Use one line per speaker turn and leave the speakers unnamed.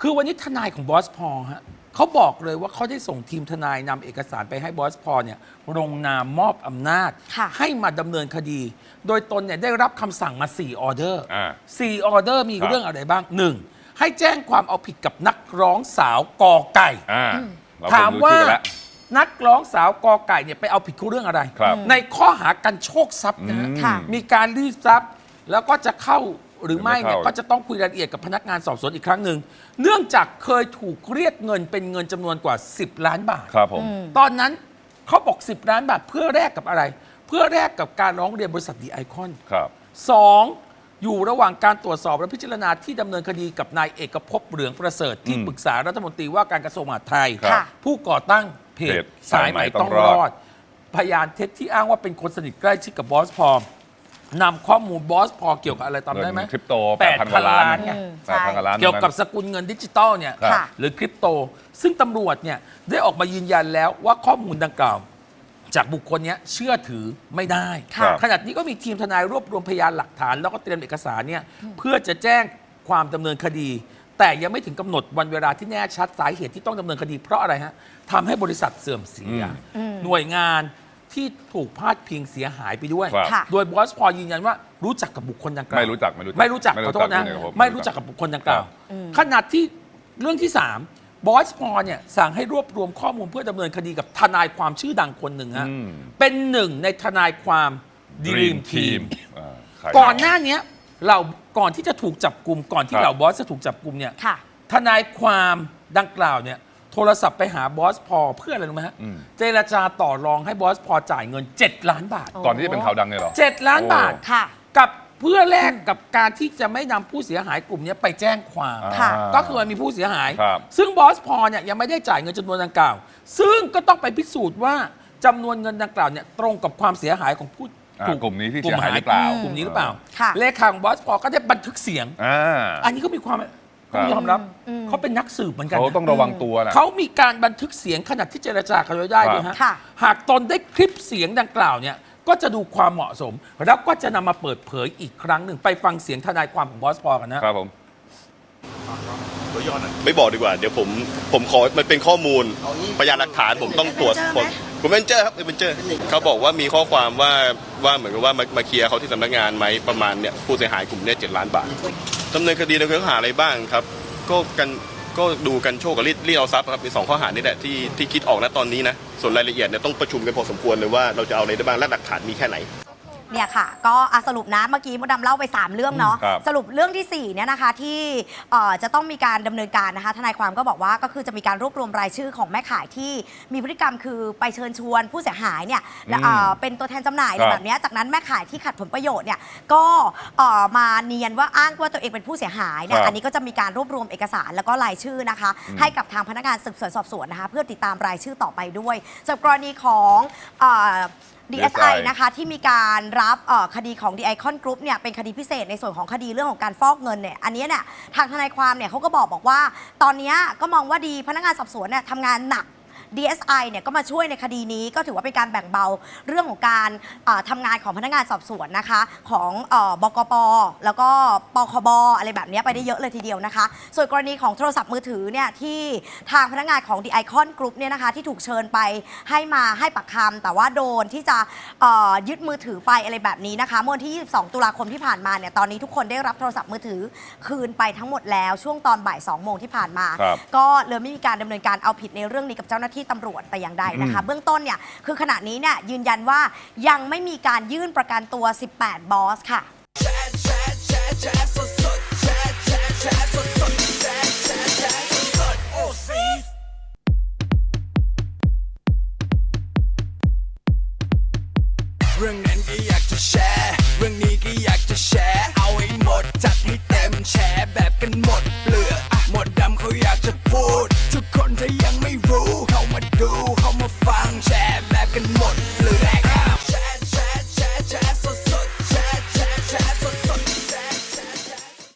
คือวันนี้ทนายของบอสพอลฮะเขาบอกเลยว่าเขาได้ส่งทีมทนายนำเอกสารไปให้บอสพอลเนี่ยลงนามมอบอำนาจ
ค่ะ
ให้มาดำเนินคดี โดยตนเนี่ยได้รับคำสั่งมา 4 ออเดอร์
อ่า
สี่ออเดอร์มี
ครับ
เรื่องอะไรบ้างหนึ่งให้แจ้งความเอาผิดกับนักร้องสาวกอไก่
อ่าเร
ถาม
คงรู้
ว่า
ชื่อกันแล้ว
นักร้องสาวกอไก่เนี่ยไปเอาผิดเขาเรื่องอะไร
ครับ
ในข้อหากันโชคทรัพย์นะฮะ
อืม
ค่ะ
มีการรีดทรัพย์ แล้วก็จะเข้า หรือไม่
หรือไม่
เนี่ย
เข้า
ก็จะต้องคุยรายละเอียดกับพนักงานสอบสวนอีกครั้งหนึ่งเนื่องจากเคยถูกเรียกเงินเป็นเงินจำนวนกว่า 10 ล้านบาท
ครับผม
ตอนนั้นเขาบอก 10 ล้านบาทเพื่อแลกกับอะไร เพื่อแลกกับการร้องเรียนบริษัทดีไอคอน
ครับ
สองอยู่ระหว่างการตรวจสอบและพิจารณาที่ดำเนินคดีกับนายเอกภพเหลืองประเสริฐที่
อืม
ปรึกษารัฐมนตรีว่าการกระทรวงมหาดไทย
ครับ
ผู้ก่อตั้งเพ
เพ
จ
จ
สายไหมต้องรอด พยานเท็จที่อ้างว่าเป็นคนสนิทใกล้ชิดกับบอสพอล นำข้อมูลบอสพอลเกี่ยวกับอะไรตามได้ไหม
เงินคริปโต
แปด
8,000
พัน
ล้าน
ล้านไง
อืม
แปดพันกว่าล้าน
เกี่ยวกับ
ตรง
ส
นั้น
กุลเงินดิจิตอลเนี่ย
ครับ
ค่ะ
หรือคริปโต ซึ่งตำรวจเนี่ยได้ออกมายืนยันแล้วว่าข้อมูลดังกล่าว จากบุคคลเนี้ยเชื่อถือไม่ได้
ค่ะ
ขณะนี้ก็มีทีมทนายรวบรวมพยานหลักฐาน แล้วก็เตรียมเอกสารเนี่ยเพื่อจะแจ้งความดำเนินคดี แต่ยังไม่ถึงกำหนดวันเวลาที่แน่ชัดสาเหตุที่ต้องดำเนินคดีเพราะอะไรฮะทำให้บริษัทเสื่อมเสีย
อืม
หน่วยงาน ที่ถูกพาดพิงเสียหายไปด้วย
ครับ
ค่ะ
โดยบอสพอยืนยันว่ารู้จักกับบุคคลดังกล่าว
ไม่รู้จักไม่รู้จัก
ไม่รู้จัก
ไม่
ข
รู้
อโทษ
จั
นะ
กไม่รู้จัก
ไม่รู้จักกับบุคคลดังกล่าว
อืม
ขนาดที่เรื่องที่ 3 บอสพอเนี่ยสั่งให้รวบรวมข้อมูลเพื่อดำเนินคดีกับทนายความชื่อดังคนหนึ่งฮะ
อืม
เป็นหนึ่งในทนายความดีรีมทีม
อ่าใคร
ก่อนหน้าเนี้ยเราก่อนที่จะถูกจับกลุ่มก่อนที่
ครับ
เหล่าบอสจะถูกจับกลุ่มเนี่ย
ค่ะ
ทนายความดังกล่าวเนี่ย โทรศัพท์ไปหาบอสพอเพื่ออะไรรู้ไหมฮะ
อืม
เจรจาต่อรองให้บอสพอจ่ายเงิน 7 ล้านบาท
ก่อนที่จะเป็นข่าวดังเนี่ยเหรอ
7 ล้านบาท
โอ้
ค่ะ
กับเพื่อแลกกับการที่จะไม่นำผู้เสียหายกลุ่มเนี้ยไปแจ้งความ
ค่ะ
อ่า
ก็คือมันมีผู้เสียหาย
ครับ
ซึ่งบอสพอเนี่ยยังไม่ได้จ่ายเงินจำนวนดังกล่าว ซึ่งก็ต้องไปพิสูจน์ว่าจำนวนเงินดังกล่าวเนี่ยตรงกับความเสียหายของผู้
อ่า
ถู
กลุ่มนี้ที่เสียหายหรือเปล่า
กลุ่มนี้หรือเปล่า
ค่ะ
เลขาของบอสพอก็ได้บันทึกเสียง
อ่า
อันนี้ก็มีความ ต้องยอมรับ
อืม
เขาเป็นนักสืบเหมือนกัน
เขา
นะ
ต้องระวังตัวนะ
เขามีการบันทึกเสียงขณะที่เจรจากันไว้ได้ด้วยฮะ
ค่ะ
หากตนได้คลิปเสียงดังกล่าวเนี่ย ก็จะดูความเหมาะสม แล้วก็จะนำมาเปิดเผยอีกครั้งหนึ่ง ไปฟังเสียงทนายความของบอสพอกันนะ
ครับผม
ไม่บอกดีกว่า เดี๋ยวผมผมขอมันเป็นข้อมูลพยานหลักฐานผมต้องตรวจผม คุณเป็นเจอร์ครับเบนเจอร์เขาบอกว่ามีข้อความว่าว่าเหมือนกับว่ามามาเคลียร์เขาที่สำนักงานไหมประมาณเนี่ยผู้เสียหายกลุ่มเนี่ยเจ็ดล้านบาทดำเนินคดีในข้อหาอะไรบ้างครับ ก็กันก็ดูกันโชคกับรีดรีดเอาทรัพย์ครับมีสองข้อหานี่แหละที่ที่คิดออกนะตอนนี้นะส่วนรายละเอียดเนี่ยต้องประชุมกันพอสมควรเลยว่าเราจะเอาอะไรได้บ้างและหลักฐานมีแค่ไหน
เนี่ยค่ะ ก็อะสรุปนะเมื่อกี้มดดำเล่าไป 3 เรื่องเนาะ
ครับ
สรุปเรื่องทีสี่4เนี่ยนะคะที่เอ่อจะต้องมีการดำเนินการนะคะทนายความก็บอกว่าก็คือจะมีการรวบรวมรายชื่อของแม่ขายที่มีพฤติกรรมคือไปเชิญชวนผู้เสียหายเนี่ยและเอ่อเป็นตัวแทนจำหน่ายอะไร
ครับ
แบบเนี้ยจากนั้นแม่ขายที่ขัดผลประโยชน์เนี่ยก็เอ่อมาเนียนว่าอ้างว่าตัวเองเป็นผู้เสียหายเนี่
ค
ย
รับ
อันนี้ก็จะมีการรวบรวมเอกสารแล้วก็รายชื่อนะคะ ให้กับทางพนักงานสืบสวนสอบสวนนะคะเพื่อติดตามรายชื่อต่อไปด้วยสำหรับกรณีของเอ่อ DSI นะคะที่มีการรับเอ่อคดีของ The Icon Group เนี่ยเป็นคดีพิเศษในส่วนของคดีเรื่องของการฟอกเงินเนี่ยอันเนี้ยเนี่ยทางทนายความเนี่ยเขาก็บอกบอกว่า ตอนเนี้ยก็มองว่าดีพนักงานสอบสวนเนี่ยทำงานหนัก DSI เนี่ยก็มาช่วยในคดีนี้ก็ถือว่าเป็นการแบ่งเบาเรื่องของการเอ่อทำงานของพนักงานสอบสวนนะคะ ของเอ่อบกปแล้วก็ปคบอะไรแบบเนี้ยไปได้เยอะเลยทีเดียวนะคะ ส่วนกรณีของโทรศัพท์มือถือเนี่ยที่ทางพนักงานของ The Icon Group เนี่ยนะคะที่ถูกเชิญไปให้มาให้ปากคำแต่ว่าโดนที่จะเอ่อยึดมือถือไปอะไรแบบนี้นะคะเมื่อวันที่ 22 ตุลาคมที่ผ่านมาเนี่ยตอนนี้ทุกคนได้รับโทรศัพท์มือถือคืนไปทั้งหมดแล้วช่วงตอนบ่าย2โมงที่ผ่านมา
ครับ
ก็เลยไม่มีการดำเนินการเอาผิดในเรื่องนี้กับเจ้าหน้าที่ตำรวจแต่อย่างใดนะคะ เบื้องต้นเนี่ยคือขณะนี้เนี่ยยืนยันว่ายังไม่มีการยื่นประกันตัว 18 บอสค่ะ
เรื่องนั้นก็อยากจะแชร์ เรื่องนี้ก็อยากจะแชร์ come a fang chair back and more.